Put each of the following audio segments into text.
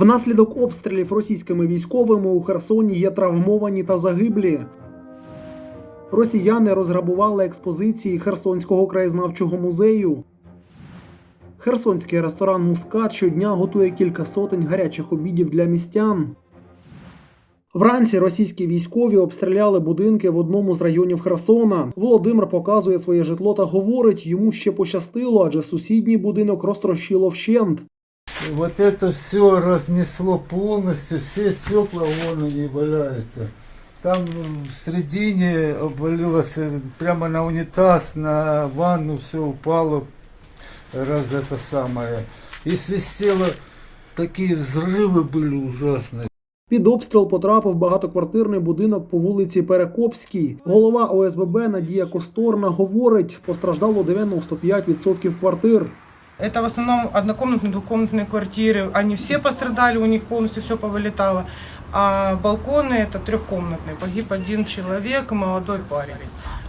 Внаслідок обстрілів російськими військовими у Херсоні є травмовані та загиблі. Росіяни розграбували експозиції Херсонського краєзнавчого музею. Херсонський ресторан Мускат щодня готує кілька сотень гарячих обідів для містян. Вранці російські військові обстріляли будинки в одному з районів Херсона. Володимир показує своє житло та говорить, йому ще пощастило, адже сусідній будинок розтрощило вщент. И Вот это все разнесло полностью, все стекла вон они валяются. Там м, в середине обвалилось э, прямо на унитаз, на ванну все упало, раз это самое. И свистело, такие взрывы были ужасные. Під обстріл потрапив багатоквартирний будинок по вулиці Перекопській. Голова ОСББ Надія Косторна говорить, постраждало 95% квартир. Это в основном однокомнатные, двухкомнатные квартиры. Они все пострадали, у них полностью все повылетало. А балконы это трехкомнатные. Погиб один человек, молодой парень.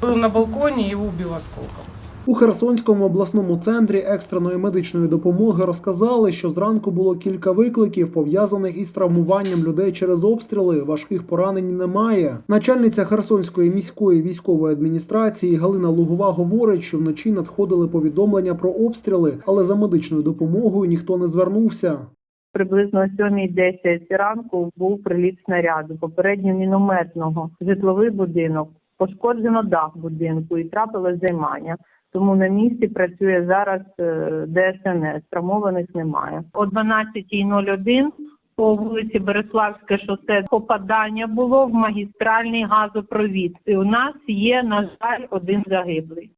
Был на балконе, его убил осколком. У Херсонському обласному центрі екстреної медичної допомоги розказали, що зранку було кілька викликів, пов'язаних із травмуванням людей через обстріли. Важких поранень немає. Начальниця Херсонської міської військової адміністрації Галина Лугова говорить, що вночі надходили повідомлення про обстріли, але за медичною допомогою ніхто не звернувся. Приблизно о 7.10 ранку був приліт снаряду, попередньо мінометного, житловий будинок. Пошкоджено дах будинку і трапилось займання. Тому на місці працює зараз е, ДСНС, травмованих немає. О 12.01 по вулиці Береславське шосе попадання було в магістральний газопровід. І у нас є, на жаль, один загиблий.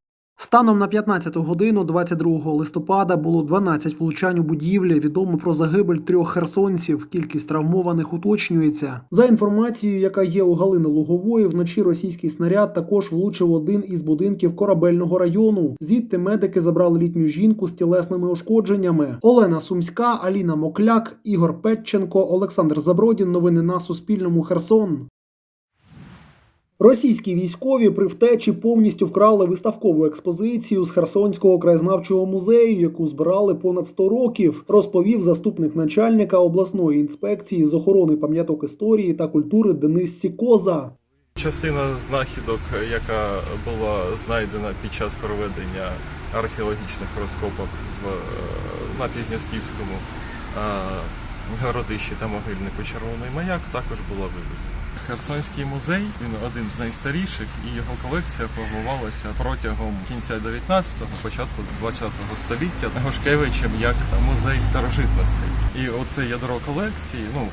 Станом на 15 годину 22 листопада було 12 влучань у будівлі. Відомо про загибель трьох херсонців. Кількість травмованих уточнюється. За інформацією, яка є у Галини Лугової, вночі російський снаряд також влучив один із будинків корабельного району. Звідти медики забрали літню жінку з тілесними ушкодженнями. Олена Сумська, Аліна Мокляк, Ігор Петченко, Олександр Забродін. Новини на Суспільному. Херсон. Російські військові при втечі повністю вкрали виставкову експозицію з Херсонського краєзнавчого музею, яку збирали понад 100 років, розповів заступник начальника обласної інспекції з охорони пам'яток історії та культури Денис Сікоза. Частина знахідок, яка була знайдена під час проведення археологічних розкопок в, е, на Пізньосківському е, городищі та могильнику Червоний маяк, також була вивезена. Херсонський музей він один з найстаріших, і його колекція формувалася протягом кінця 19-го, початку 20-го століття Гошкевичем як музей старожитностей. І оце ядро колекції, ну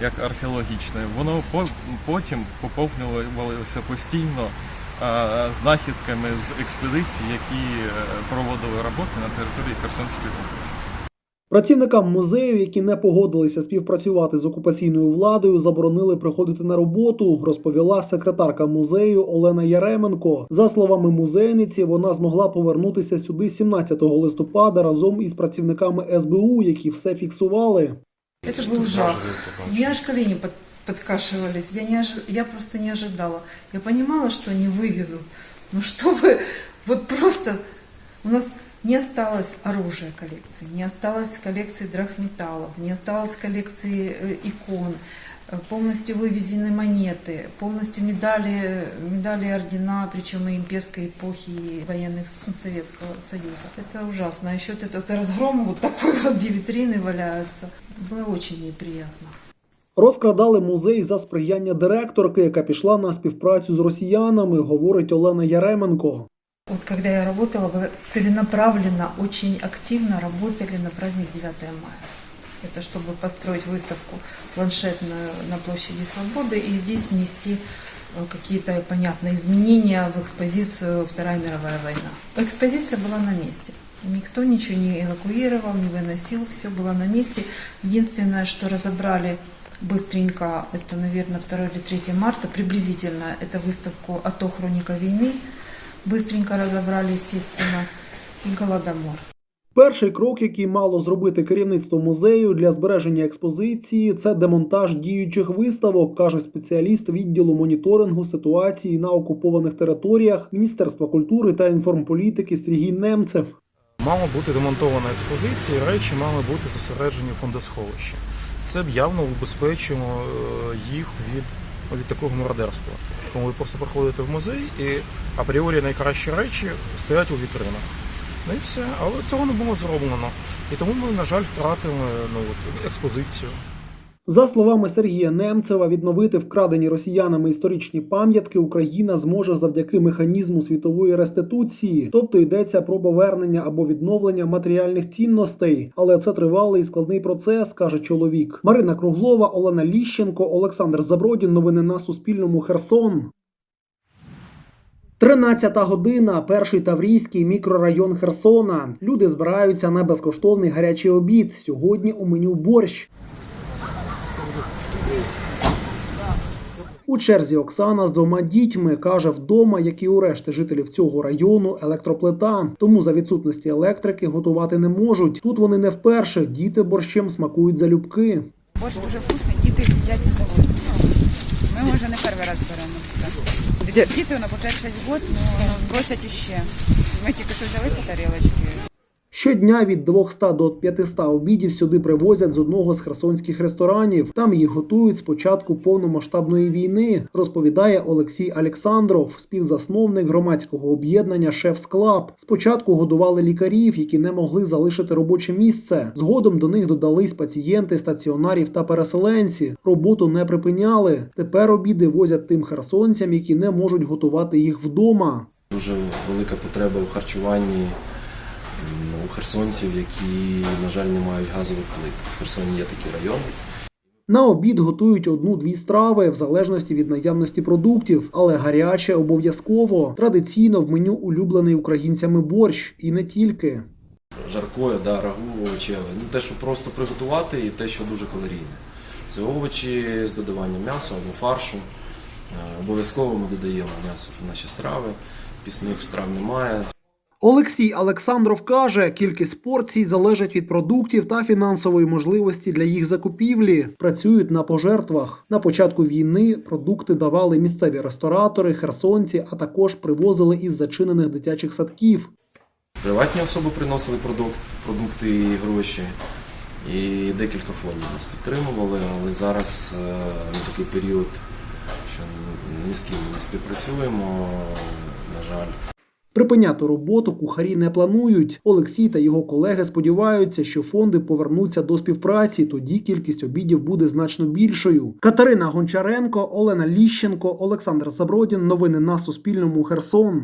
як археологічне, воно потім поповнювалося постійно знахідками з експедицій, які е, проводили роботи на території Херсонської області. Працівникам музею, які не погодилися співпрацювати з окупаційною владою, заборонили приходити на роботу, розповіла секретарка музею Олена Яременко. За словами музейниці, вона змогла повернутися сюди 17 листопада разом із працівниками СБУ, які все фіксували. Это был жах. У меня аж колени под- подкашивались. Я, не ожи- я просто не ожидала. Я понимала, что они вывезут. Но чтобы вот просто у нас не осталось оружия коллекции, не осталось коллекции драгметаллов, не осталось коллекции э, икон, э, полностью вывезены монеты, полностью медали, медали и ордена, причем и имперской эпохи, и военных с- ну, Советского Союза. Это ужасно. А еще вот этот разгром, вот такой вот, где витрины валяются. Было очень неприятно. Розкрадали музей за сприяння директорки, яка пішла на співпрацю з росіянами, говорить Олена Яременко. Вот когда я работала, целенаправленно, очень активно работали на праздник 9 мая. Это чтобы построить выставку планшетную на площади Свободы и здесь внести э, какие-то, понятно, изменения в экспозицию Вторая мировая война. Экспозиция была на месте. Никто ничего не эвакуировал, не выносил, все было на месте. Единственное, что разобрали быстренько, это, наверное, 2 или 3 марта, приблизительно, это выставку «Ато. Хроника войны», быстренько разобрали, естественно, и Голодомор. Перший крок, який мало зробити керівництво музею для збереження експозиції, це демонтаж діючих виставок, каже спеціаліст відділу моніторингу ситуації на окупованих територіях Міністерства культури та інформполітики Сергій Немцев. Мала бути демонтована експозиція, речі мали бути зосереджені в фондосховищі. це явно убезпечимо е, їх від, від такого мародерства. Тому ви просто приходите в музей і апріорі найкращі речі стоять у вітринах. Ну і все, але цього не було зроблено. І тому ми, на жаль, втратили ну, експозицію. За словами Сергія Немцева, відновити вкрадені росіянами історичні пам'ятки Україна зможе завдяки механізму світової реституції, тобто йдеться про повернення або відновлення матеріальних цінностей. Але це тривалий і складний процес, каже чоловік. Марина Круглова, Олена Ліщенко, Олександр Забродін. Новини на Суспільному. Херсон. 13 година, перший таврійський мікрорайон Херсона. Люди збираються на безкоштовний гарячий обід. Сьогодні у меню борщ. У черзі Оксана з двома дітьми каже, вдома, як і у решти жителів цього району, електроплита. Тому за відсутності електрики готувати не можуть. Тут вони не вперше. Діти борщем смакують залюбки. Борщ дуже вкусний, діти їдять з удовольствием. Ми вже не перший раз беремо. Діти воно по 5-6 років, ну, просять іще. Ми тільки що взяли по тарілочки. Щодня від 200 до 500 обідів сюди привозять з одного з херсонських ресторанів. Там їх готують з початку повномасштабної війни, розповідає Олексій Олександров, співзасновник громадського об'єднання Шефс Клаб. Спочатку годували лікарів, які не могли залишити робоче місце. Згодом до них додались пацієнти стаціонарів та переселенці. Роботу не припиняли. Тепер обіди возять тим херсонцям, які не можуть готувати їх вдома. Дуже велика потреба у харчуванні у херсонців, які, на жаль, не мають газових плит. В Херсоні є такий район. На обід готують одну-дві страви в залежності від наявності продуктів, але гаряче обов'язково. Традиційно в меню улюблений українцями борщ і не тільки. Жаркое, да, рагу, овочеве. Ну, те, що просто приготувати, і те, що дуже калорійне. Це овочі з додаванням м'яса або фаршу. Е, Обов'язково ми додаємо м'ясо в наші страви. Пісних страв немає. Олексій Олександров каже, кількість порцій залежить від продуктів та фінансової можливості для їх закупівлі. Працюють на пожертвах. На початку війни продукти давали місцеві ресторатори, херсонці, а також привозили із зачинених дитячих садків. Приватні особи приносили продукт, продукти і гроші. І декілька фондів нас підтримували, але зараз е, на такий період, що ні з ким не співпрацюємо, на жаль. Припиняти роботу кухарі не планують. Олексій та його колеги сподіваються, що фонди повернуться до співпраці. Тоді кількість обідів буде значно більшою. Катерина Гончаренко, Олена Ліщенко, Олександр Забродін. Новини на Суспільному. Херсон.